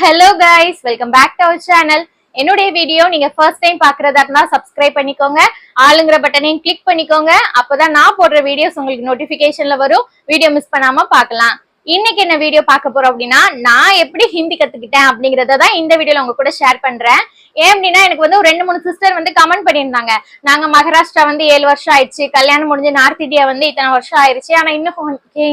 Hello guys welcome back to our channel என்னுடைய video நீங்க first time பாக்குறதா இருந்தா சப்ஸ்கிரைப் பண்ணிக்கோங்க. ஆளுங்கிற பட்டனையும் கிளிக் பண்ணிக்கோங்க. அப்பதான் நான் போடுற வீடியோஸ் உங்களுக்கு நோட்டிபிகேஷன்ல வரும். வீடியோ மிஸ் பண்ணாம பாக்கலாம் இன்னைக்கு என்ன வீடியோ பார்க்க போறோம் அப்படின்னா நான் எப்படி ஹிந்தி கத்துக்கிட்டேன் அப்படிங்கறத தான் இந்த வீடியோல உங்க கூட ஷேர் பண்றேன். ஏன் அப்படின்னா எனக்கு வந்து ஒரு ரெண்டு மூணு சிஸ்டர் வந்து கமெண்ட் பண்ணியிருந்தாங்க. நாங்க மகாராஷ்டிரா வந்து ஏழு வருஷம் ஆயிடுச்சு. கல்யாணம் முடிஞ்சு நார்த் இந்தியா வந்து இத்தனை வருஷம் ஆயிடுச்சு ஆனா இன்னும்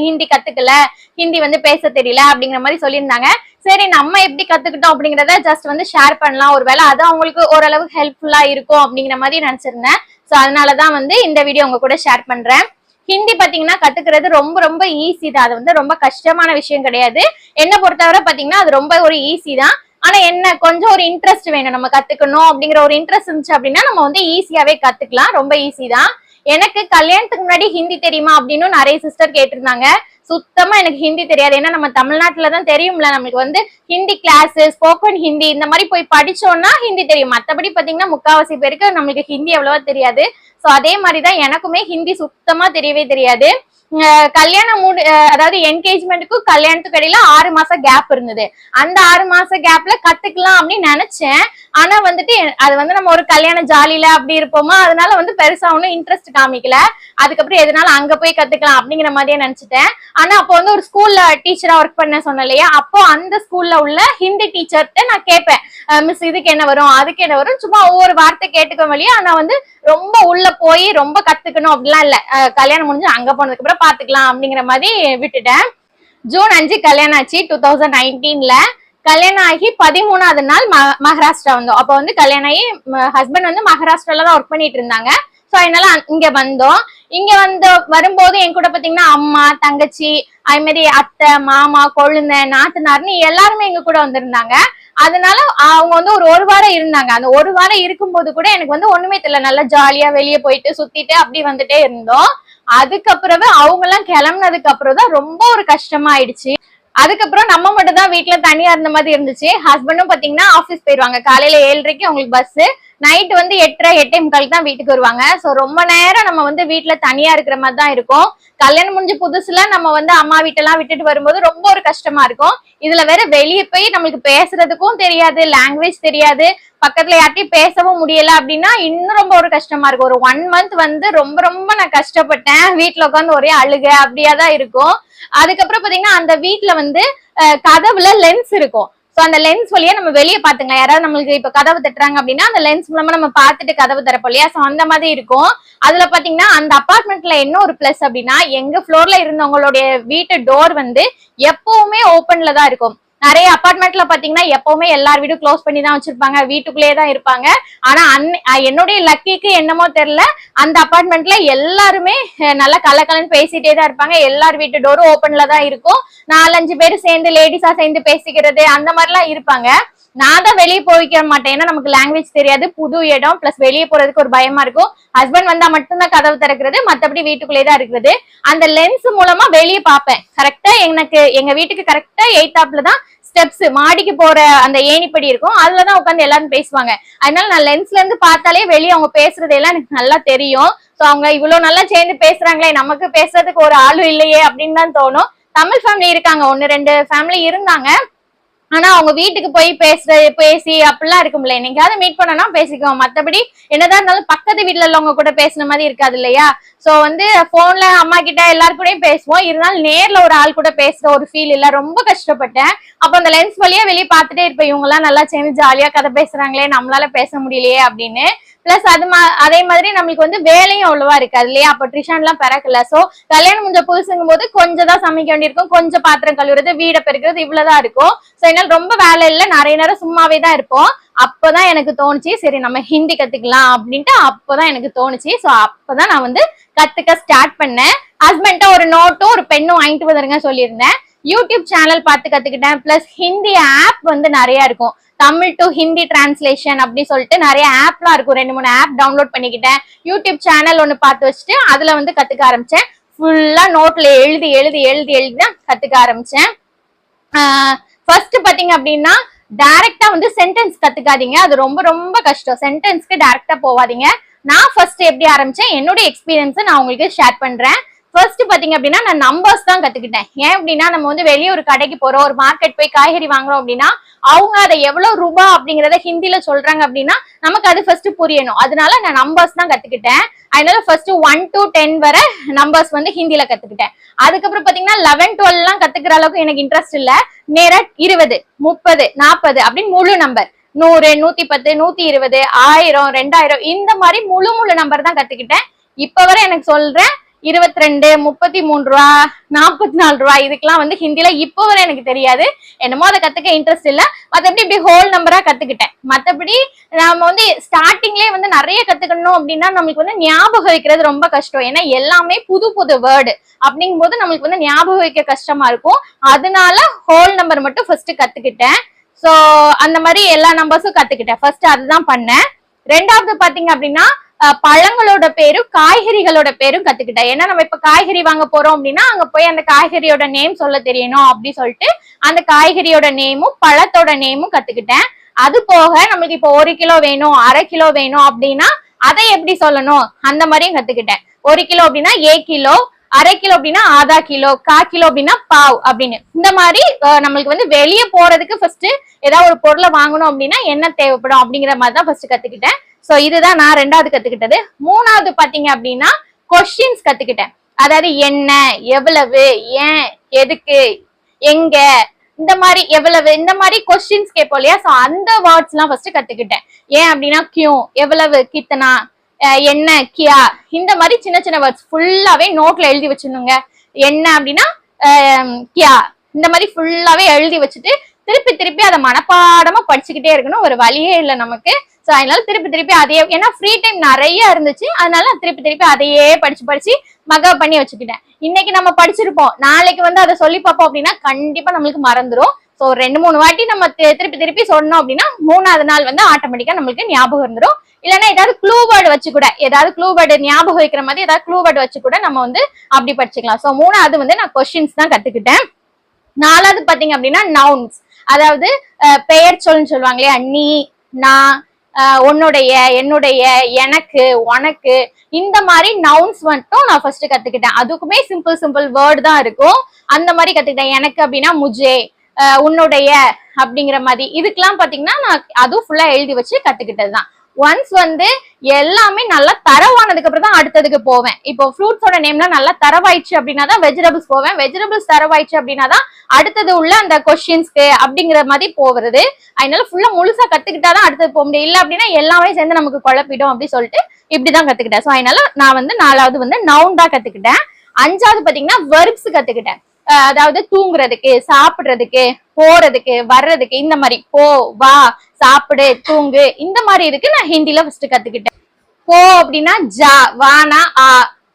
ஹிந்தி கத்துக்கல. ஹிந்தி வந்து பேச தெரியல அப்படிங்கிற மாதிரி சொல்லியிருந்தாங்க. சரி நம்ம எப்படி கத்துக்கிட்டோம் அப்படிங்கறத ஜஸ்ட் வந்து ஷேர் பண்ணலாம். ஒருவேளை அது அவங்களுக்கு ஓரளவுக்கு ஹெல்ப்ஃபுல்லா இருக்கும் அப்படிங்கிற மாதிரி நினைச்சிருந்தேன். சோ அதனாலதான் வந்து இந்த வீடியோ உங்க கூட ஷேர் பண்றேன். ஹிந்தி பாத்தீங்கன்னா கத்துக்கிறது ரொம்ப ரொம்ப ஈஸி தான். அது வந்து ரொம்ப கஷ்டமான விஷயம் கிடையாது. என்ன பொறுத்தவரை பாத்தீங்கன்னா அது ரொம்ப ஒரு ஈஸி தான். ஆனா என்ன கொஞ்சம் ஒரு இன்ட்ரெஸ்ட் வேணும். நம்ம கத்துக்கணும் அப்படிங்கிற ஒரு இன்ட்ரெஸ்ட் இருந்துச்சு அப்படின்னா நம்ம வந்து ஈஸியாவே கத்துக்கலாம். ரொம்ப ஈஸி தான். எனக்கு கல்யாணத்துக்கு முன்னாடி ஹிந்தி தெரியுமா அப்படின்னு நிறைய சிஸ்டர் கேட்டிருந்தாங்க. சுத்தமா எனக்கு ஹிந்தி தெரியாது. ஏன்னா நம்ம தமிழ்நாட்டுல தான் தெரியும்ல. நம்மளுக்கு வந்து ஹிந்தி கிளாஸ் ஸ்போக்கன் ஹிந்தி இந்த மாதிரி போய் படிச்சோம்னா ஹிந்தி தெரியும். மத்தபடி பாத்தீங்கன்னா முக்காவாசி பேருக்கு நம்மளுக்கு ஹிந்தி அவ்வளவா தெரியாது. சோ அதே மாதிரிதான் எனக்குமே ஹிந்தி சுத்தமா தெரியவே தெரியாது. கல்யாணம் மூடு அதாவது என்கேஜ்மெண்ட்டுக்கும் கல்யாணத்துக்கு இடையில ஆறு மாசம் கேப் இருந்தது. அந்த ஆறு மாச கேப்ல கத்துக்கலாம் அப்படின்னு நினைச்சேன். ஆனா வந்துட்டு அது வந்து நம்ம ஒரு கல்யாண ஜாலியில அப்படி இருப்போமா? அதனால வந்து பெருசா ஒன்றும் இன்ட்ரெஸ்ட் காமிக்கல. அதுக்கப்புறம் எதனால அங்க போய் கத்துக்கலாம் அப்படிங்கிற மாதிரியே நினைச்சிட்டேன். ஆனா அப்போ வந்து ஒரு ஸ்கூல்ல டீச்சரா ஒர்க் பண்ண சொன்னேன் இல்லையா? அப்போ அந்த ஸ்கூல்ல உள்ள ஹிந்தி டீச்சர்கிட்ட நான் கேட்பேன். மிஸ் இதுக்கு என்ன வரும்? அதுக்கு என்ன வரும்? சும்மா ஒவ்வொரு வார்த்தை கேட்டுக்க வழியா. ஆனா வந்து ரொம்ப உள்ள போய் ரொம்ப கத்துக்கணும் அப்படிலாம் இல்ல. கல்யாணம் முடிஞ்சு அங்க போனதுக்கு அப்புறம் பாத்துக்கலாம் அப்படிங்கிற மாதிரி விட்டுட்டேன். ஜூன் அஞ்சு கல்யாணம் ஆச்சு டூ தௌசண்ட் நைன்டீன்ல கல்யாணம் ஆகி பதிமூணாவது நாள் ம- மகாராஷ்டிரா வந்தோம். அப்போ வந்து கல்யாணம் ஆகி ஹஸ்பண்ட் வந்து மகாராஷ்டிரால தான் ஒர்க் பண்ணிட்டு இருந்தாங்க. சோ அதனால இங்க வந்தோம். இங்க வந்து வரும்போது என் கூட பாத்தீங்கன்னா அம்மா தங்கச்சி அது மாதிரி அத்தை மாமா கொழுந்த நாத்தனார்னு எல்லாருமே எங்க கூட வந்திருந்தாங்க. அதனால அவங்க வந்து ஒரு ஒரு வாரம் இருந்தாங்க. அந்த ஒரு வாரம் இருக்கும்போது கூட எனக்கு வந்து ஒண்ணுமே தெரியல. நல்லா ஜாலியா வெளியே போயிட்டு சுத்திட்டு அப்படி வந்துட்டே இருந்தோம். அதுக்கப்புறமே அவங்க எல்லாம் கிளம்புனதுக்கு அப்புறம் தான் ரொம்ப ஒரு கஷ்டமா ஆயிடுச்சு அதுக்கப்புறம் நம்ம மட்டும் தான் வீட்டுல தனியா இருந்த மாதிரி இருந்துச்சு. ஹஸ்பண்டும் பாத்தீங்கன்னா ஆபீஸ் போயிருவாங்க. காலையில ஏழரைக்கு அவங்களுக்கு பஸ் நைட் வந்து எட்டரை எட்டே முக்காலுக்கு தான் வீட்டுக்கு வருவாங்க. ஸோ ரொம்ப நேரம் நம்ம வந்து வீட்டுல தனியா இருக்கிற மாதிரி தான் இருக்கும். கல்யாணம் முடிஞ்ச புதுசுல நம்ம வந்து அம்மா வீட்டெல்லாம் விட்டுட்டு வரும்போது ரொம்ப ஒரு கஷ்டமா இருக்கும். இதுல வேற வெளியே போய் நம்மளுக்கு பேசுறதுக்கும் தெரியாது லாங்குவேஜ் தெரியாது. பக்கத்துல யார்ட்டையும் பேசவும் முடியல அப்படின்னா இன்னும் ரொம்ப ஒரு கஷ்டமா இருக்கும். ஒரு ஒன் மந்த் வந்து ரொம்ப ரொம்ப நான் கஷ்டப்பட்டேன். வீட்டுல உட்காந்து ஒரே அழுக அப்படியா தான் இருக்கும். அதுக்கப்புறம் பாத்தீங்கன்னா அந்த வீட்டுல வந்து கதவுல லென்ஸ் இருக்கும். சோ அந்த லென்ஸ் வழியா நம்ம வெளியே பாத்துங்க யாராவது நம்மளுக்கு இப்ப கதவு தட்டுறாங்க அப்படின்னா அந்த லென்ஸ் மூலமா நம்ம பாத்துட்டு கதவு தரப்போ இல்லையா? சோ அந்த மாதிரி இருக்கும். அதுல பாத்தீங்கன்னா அந்த அபார்ட்மெண்ட்ல என்ன ஒரு பிளஸ் அப்படின்னா எங்க ஃப்ளோர்ல இருந்தவங்களுடைய வீட்டு டோர் வந்து எப்பவுமே ஓப்பன்ல தான் இருக்கும். நிறைய அபார்ட்மெண்ட்ல பாத்தீங்கன்னா எப்பவுமே எல்லார் வீடும் க்ளோஸ் பண்ணி தான் வச்சிருப்பாங்க. வீட்டுக்குள்ளேயே தான் இருப்பாங்க. ஆனா அன்னை- என்னுடைய லக்கிக்கு என்னமோ தெரியல. அந்த அபார்ட்மெண்ட்ல எல்லாருமே நல்லா கலக்கலன்னு பேசிட்டே தான் இருப்பாங்க. எல்லார் வீட்டு டோரும் ஓப்பன்ல தான் இருக்கும். நாலஞ்சு பேர் சேர்ந்து லேடிஸா சேர்ந்து பேசிக்கிறது அந்த மாதிரிலாம் இருப்பாங்க. நான் தான் வெளியே போய்க்க மாட்டேன். ஏன்னா நமக்கு லாங்குவேஜ் தெரியாது. புது இடம் பிளஸ் வெளியே போறதுக்கு ஒரு பயமா இருக்கும். ஹஸ்பண்ட் வந்தா மட்டும்தான் கதவு திறக்கிறது. மத்தபடி வீட்டுக்குள்ளேயே தான் இருக்கிறது. அந்த லென்ஸ் மூலமா வெளியே பார்ப்பேன். கரெக்டா எனக்கு எங்க வீட்டுக்கு கரெக்டா எயித்தாப்ல தான் ஸ்டெப்ஸ் மாடிக்கு போற அந்த ஏணிப்படி இருக்கும். அதுலதான் உட்காந்து எல்லாரும் பேசுவாங்க. அதனால நான் லென்ஸ்ல இருந்து பார்த்தாலே வெளியே அவங்க பேசுறது எல்லாம் எனக்கு நல்லா தெரியும். சோ அவங்க இவ்வளவு நல்லா சேர்ந்து பேசுறாங்களே நமக்கு பேசுறதுக்கு ஒரு ஆளும் இல்லையே அப்படின்னு தான் தோணும். தமிழ் ஃபேமிலி இருக்காங்க. ஒன்னு ரெண்டு ஃபேமிலி இருந்தாங்க. ஆனா அவங்க வீட்டுக்கு போய் பேசுற பேசி அப்படிலாம் இருக்கும்ல. என்னைக்காவது மீட் பண்ணனா பேசிக்குவோம். மத்தபடி என்னதான் இருந்தாலும் பக்கத்து வீட்டுல உள்ளவங்க கூட பேசுன மாதிரி இருக்காது இல்லையா? சோ வந்து போன்ல அம்மா கிட்ட எல்லாரு கூடயும் பேசுவோம். இருந்தாலும் நேர்ல ஒரு ஆள் கூட பேசுற ஒரு ஃபீல் இல்ல. ரொம்ப கஷ்டப்பட்டேன். அப்ப அந்த லென்ஸ் வழியா வெளியே பார்த்துட்டே இருப்பேன். இவங்க எல்லாம் நல்லா சேர்ந்து ஜாலியா கதை பேசுறாங்களே நம்மளால பேச முடியலையே அப்படின்னு. பிளஸ் அது மா- அதே மாதிரி நம்மளுக்கு வந்து வேலையும் அவ்வளவா இருக்காது இல்லையா? அப்ப ட்ரிஷான் எல்லாம் பிறக்கல. சோ கல்யாணம் முடிஞ்ச புதுசுங்கும் போது கொஞ்சம் தான் சமைக்க வேண்டியிருக்கும். கொஞ்சம் பாத்திரம் கழுவுறது வீடை பெருக்கிறது இவ்வளவுதான் இருக்கும். சோ என்னால ரொம்ப வேலை இல்ல. நிறைய நேரம் சும்மாவே தான் இருப்போம். அப்பதான் எனக்கு தோணுச்சு சரி நம்ம ஹிந்தி கத்துக்கலாம் அப்படின்ட்டு அப்பதான் எனக்கு தோணுச்சு. சோ அப்பதான் நான் வந்து கத்துக்க ஸ்டார்ட் பண்ணேன். ஹஸ்பண்ட ஒரு நோட்டும் ஒரு பெண்ணும் வாங்கிட்டு வந்துருங்க சொல்லியிருந்தேன். யூடியூப் சேனல் பார்த்து கத்துக்கிட்டேன். பிளஸ் ஹிந்தி ஆப் வந்து நிறைய இருக்கும். தமிழ் டு ஹிந்தி டிரான்ஸ்லேஷன் அப்படின்னு சொல்லிட்டு நிறைய ஆப்லாம் இருக்கும். ரெண்டு மூணு ஆப் டவுன்லோட் பண்ணிக்கிட்டேன். யூடியூப் சேனல் ஒன்று பார்த்து வச்சுட்டு அதுல வந்து கத்துக்க ஆரம்பிச்சேன். ஃபுல்லா நோட்ல எழுதி எழுதி எழுதி எழுதி தான் கத்துக்க ஆரம்பிச்சேன். ஃபர்ஸ்ட் பாத்தீங்க அப்படின்னா டைரக்டா வந்து சென்டென்ஸ் கத்துக்காதீங்க. அது ரொம்ப ரொம்ப கஷ்டம். சென்டென்ஸ்க்கு டைரக்டா போவாதீங்க. நான் ஃபர்ஸ்ட் எப்படி ஆரம்பிச்சேன்? என்னுடைய எக்ஸ்பீரியன்ஸை நான் உங்களுக்கு ஷேர் பண்றேன். ஃபர்ஸ்ட் பாத்தீங்க அப்படின்னா நான் நம்பர்ஸ் தான் கத்துக்கிட்டேன். ஏன் அப்படின்னா நம்ம வந்து வெளியே ஒரு கடைக்கு போறோம் ஒரு மார்க்கெட் போய் காய்கறி வாங்குறோம் அப்படின்னா அவங்க அதை எவ்வளவு ரூபா அப்படிங்கறத ஹிந்தில சொல்றாங்க அப்படின்னா நமக்கு அது ஃபர்ஸ்ட் புரியணும். அதனால நான் நம்பர்ஸ் தான் கத்துக்கிட்டேன். அதனால ஃபர்ஸ்ட் ஒன் டு டென் வரை நம்பர்ஸ் வந்து ஹிந்தில கத்துக்கிட்டேன். அதுக்கப்புறம் பாத்தீங்கன்னா லெவன் டுவெல் எல்லாம் கத்துக்கிற அளவுக்கு எனக்கு இன்ட்ரெஸ்ட் இல்ல. நேரா இருபது முப்பது நாற்பது அப்படின்னு முழு நம்பர் நூறு நூத்தி பத்து நூத்தி இருபது ஆயிரம் ரெண்டாயிரம் இந்த மாதிரி முழு முழு நம்பர் தான் கத்துக்கிட்டேன். இப்ப வரை எனக்கு சொல்றேன் இருபத்தி ரெண்டு முப்பத்தி மூணு ரூபா நாற்பத்தி நாலு ரூபா. இதுக்கெல்லாம் வந்து ஹிந்தில இப்போ வரை எனக்கு தெரியாது. என்னமோ அதை கத்துக்க இன்ட்ரெஸ்ட் இல்ல. மத்தபடி இப்படி ஹோல் நம்பரா கத்துக்கிட்டேன். மத்தபடி நாம வந்து ஸ்டார்டிங்லயே வந்து நிறைய கத்துக்கணும் அப்படின்னா நம்மளுக்கு வந்து ஞாபகம் வைக்கிறது ரொம்ப கஷ்டம். ஏன்னா எல்லாமே புது புது வேர்டு அப்படிங்கும் போது நம்மளுக்கு வந்து ஞாபகம் வைக்க கஷ்டமா இருக்கும். அதனால ஹோல் நம்பர் மட்டும் ஃபர்ஸ்ட் கத்துக்கிட்டேன். சோ அந்த மாதிரி எல்லா நம்பர்ஸும் கத்துக்கிட்டேன். ஃபர்ஸ்ட் அதுதான் பண்ணேன். ரெண்டாவது பாத்தீங்க அப்படின்னா பழங்களோட பேரும் காய்கறிகளோட பேரும் கத்துக்கிட்டேன். ஏன்னா நம்ம இப்ப காய்கறி வாங்க போறோம் அப்படின்னா அங்க போய் அந்த காய்கறியோட நேம் சொல்ல தெரியணும் அப்படி சொல்லிட்டு அந்த காய்கறியோட நேமும் பழத்தோட நேமும் கத்துக்கிட்டேன். அது போக நம்மளுக்கு இப்போ ஒரு கிலோ வேணும் அரை கிலோ வேணும் அப்படின்னா அதை எப்படி சொல்லணும்? அந்த மாதிரியும் கத்துக்கிட்டேன். ஒரு கிலோ அப்படின்னா ஏ கிலோ அரை கிலோ அப்படின்னா ஆதா கிலோ கா கிலோ அப்படின்னா பாவ் அப்படின்னு. இந்த மாதிரி நம்மளுக்கு வந்து வெளியே போறதுக்கு ஃபர்ஸ்ட் ஏதாவது ஒரு பொருளை வாங்கணும் அப்படின்னா என்ன தேவைப்படும் அப்படிங்கிற மாதிரி தான் ஃபர்ஸ்ட் கத்துக்கிட்டேன். சோ இதுதான் நான் ரெண்டாவது கத்துக்கிட்டது. மூணாவது பாத்தீங்க அப்படின்னா கொஸ்டின்ஸ் கத்துக்கிட்டேன். அதாவது என்ன எவ்வளவு ஏன் எதுக்கு எங்க இந்த மாதிரி எவ்வளவு இந்த மாதிரி கொஸ்டின்ஸ் கேட்போம் இல்லையா? சோ அந்த வேர்ட்ஸ் எல்லாம் ஃபர்ஸ்ட் கத்துக்கிட்டேன். ஏன் அப்படின்னா கியூ எவ்வளவு கித்தனா என்ன கியா இந்த மாதிரி சின்ன சின்ன வேர்ட்ஸ் ஃபுல்லாவே நோட்ல எழுதி வச்சிருந்தோங்க என்ன அப்படின்னா கியா இந்த மாதிரி ஃபுல்லாவே எழுதி வச்சுட்டு திருப்பி திருப்பி அதை மனப்பாடமா படிச்சுக்கிட்டே இருக்கணும். ஒரு வழியே இல்லை நமக்கு. ஸோ அதனால திருப்பி திருப்பி அதையே ஏன்னா ஃப்ரீ டைம் நிறைய இருந்துச்சு. அதனால நான் திருப்பி திருப்பி அதையே படிச்சு படிச்சு மகா பண்ணி வச்சுக்கிட்டேன். இன்னைக்கு நம்ம படிச்சிருப்போம். நாளைக்கு வந்து அதை சொல்லி பார்ப்போம் அப்படின்னா கண்டிப்பா நம்மளுக்கு மறந்துடும் ஸோ ரெண்டு மூணு வாட்டி நம்ம திருப்பி திருப்பி சொன்னோம் அப்படின்னா மூணாவது நாள் வந்து ஆட்டோமேட்டிக்கா நம்மளுக்கு ஞாபகம் இருந்துடும் இல்லைன்னா ஏதாவது க்ளூ வேர்டு வச்சு கூட ஏதாவது க்ளூ வேர்டு ஞாபகம் வைக்கிற மாதிரி ஏதாவது க்ளூ வேர்டு வச்சு கூட நம்ம வந்து அப்படி படிச்சுக்கலாம். ஸோ மூணாவது வந்து நான் கொஸ்டின்ஸ் தான் கத்துக்கிட்டேன். நாலாவது பாத்தீங்க அப்படின்னா நவுன்ஸ் அதாவது பெயர் சொல்லுன்னு சொல்லுவாங்க இல்லையா நீ நான் உன்னுடைய என்னுடைய எனக்கு உனக்கு இந்த மாதிரி நவுன்ஸ் மட்டும் நான் ஃபர்ஸ்ட் கத்துக்கிட்டேன். அதுக்குமே சிம்பிள் சிம்பிள் வேர்டு தான் இருக்கும். அந்த மாதிரி கத்துக்கிட்டேன். எனக்கு அப்படின்னா முஜே உன்னுடைய அப்படிங்கிற மாதிரி. இதுக்கெல்லாம் பாத்தீங்கன்னா நான் அதுவும் ஃபுல்லா எழுதி வச்சு கத்துக்கிட்டது தான் ஒன்ஸ் வந்து எல்லாமே நல்லா தரவானதுக்கு அப்புறம் தான் அடுத்ததுக்கு போவேன். இப்போ ஃப்ரூட்ஸோட நேம்லாம் நல்லா தரவாயிடுச்சு அப்படின்னா தான் வெஜிடபிள்ஸ் போவேன். வெஜிடபிள்ஸ் தரவாயிடுச்சு அப்படின்னா தான் அடுத்தது உள்ள அந்த கொஸ்டின்ஸ்க்கு அப்படிங்கிற மாதிரி போகிறது. அதனால ஃபுல்லா முழுசா கத்துக்கிட்டாதான் அடுத்தது போக முடியும். இல்லை அப்படின்னா எல்லாமே சேர்ந்து நமக்கு குழப்பிடும் அப்படின்னு சொல்லிட்டு இப்படிதான் கத்துக்கிட்டேன். ஸோ அதனால நான் வந்து நாலாவது வந்து நவுன் தான் கத்துக்கிட்டேன். அஞ்சாவது பாத்தீங்கன்னா வெர்ப்ஸ் கத்துக்கிட்டேன். அதாவது தூங்குறதுக்கு சாப்பிடுறதுக்கு போறதுக்கு வர்றதுக்கு இந்த மாதிரி போ வா சாப்பிடு தூங்கு இந்த மாதிரி இருக்கு. நான் ஹிந்தில ஃபர்ஸ்ட் கத்துக்கிட்டேன். போ அப்படின்னா ஜா வானா ஆ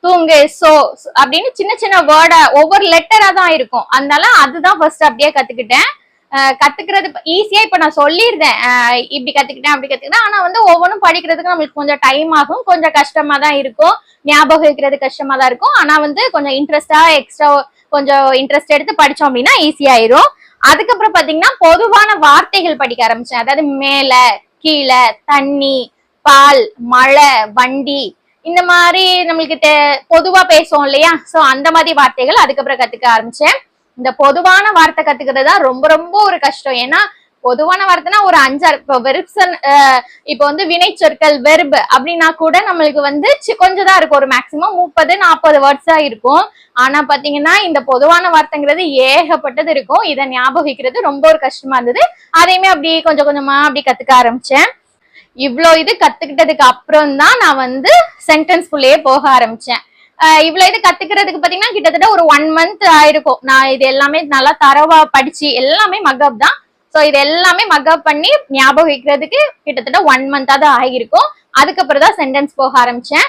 தூங்கு சோ அப்படின்னு சின்ன சின்ன வேர்டா ஒவ்வொரு லெட்டரா தான் இருக்கும். அதனால அதுதான் ஃபர்ஸ்ட் அப்படியே கத்துக்கிட்டேன். கத்துக்கிறது ஈஸியா இப்ப நான் சொல்லியிருந்தேன். இப்படி கத்துக்கிட்டேன் அப்படி கத்துக்கிட்டேன். ஆனா வந்து ஒவ்வொன்றும் படிக்கிறதுக்கு நம்மளுக்கு கொஞ்சம் டைம் ஆகும். கொஞ்சம் கஷ்டமா தான் இருக்கும். ஞாபகம் வைக்கிறது கஷ்டமா தான் இருக்கும். ஆனா வந்து கொஞ்சம் இன்ட்ரெஸ்டா எக்ஸ்ட்ரா கொஞ்சம் இன்ட்ரெஸ்ட் எடுத்து படிச்சோம் அப்படின்னா ஈஸியாயிரும் அதுக்கப்புறம் பாத்தீங்கன்னா பொதுவான வார்த்தைகள் படிக்க ஆரம்பிச்சேன். அதாவது மேல கீழே தண்ணி பால் மழை வண்டி இந்த மாதிரி நம்மளுக்கு பொதுவா பேசுவோம் இல்லையா? சோ அந்த மாதிரி வார்த்தைகள் அதுக்கப்புறம் கத்துக்க ஆரம்பிச்சேன். இந்த பொதுவான வார்த்தை கத்துக்கிறது தான் ரொம்ப ரொம்ப ஒரு கஷ்டம். ஏன்னா பொதுவான வார்த்தைனா ஒரு அஞ்சாறு. இப்போ வெர்ப்சன் இப்போ வந்து வினைச்சொற்கள் வெர்ப் அப்படின்னா கூட நம்மளுக்கு வந்து கொஞ்சம் தான் இருக்கும். ஒரு மேக்சிமம் முப்பது நாற்பது வேர்ட்ஸ் தான் இருக்கும். ஆனா பாத்தீங்கன்னா இந்த பொதுவான வார்த்தைங்கிறது ஏகப்பட்டது இருக்கும். இதை ஞாபகிக்கிறது ரொம்ப ஒரு கஷ்டமா இருந்தது. அதையுமே அப்படி கொஞ்சம் கொஞ்சமா அப்படி கத்துக்க ஆரம்பிச்சேன். இவ்வளோ இது கத்துக்கிட்டதுக்கு அப்புறம் தான் நான் வந்து சென்டென்ஸ் குள்ளேயே போக ஆரம்பிச்சேன். இவ்வளோ இது கத்துக்கிறதுக்கு பார்த்தீங்கன்னா கிட்டத்தட்ட ஒரு ஒன் மந்த் ஆயிருக்கும். நான் இது எல்லாமே நல்லா தரவா படிச்சு எல்லாமே மக்கப் தான். ஸோ இது எல்லாமே மக்கப் பண்ணி ஞாபகம் வைக்கிறதுக்கு கிட்டத்தட்ட ஒன் மந்தாக தான் ஆகியிருக்கும். அதுக்கப்புறம் தான் சென்டென்ஸ் போக ஆரம்பிச்சேன்.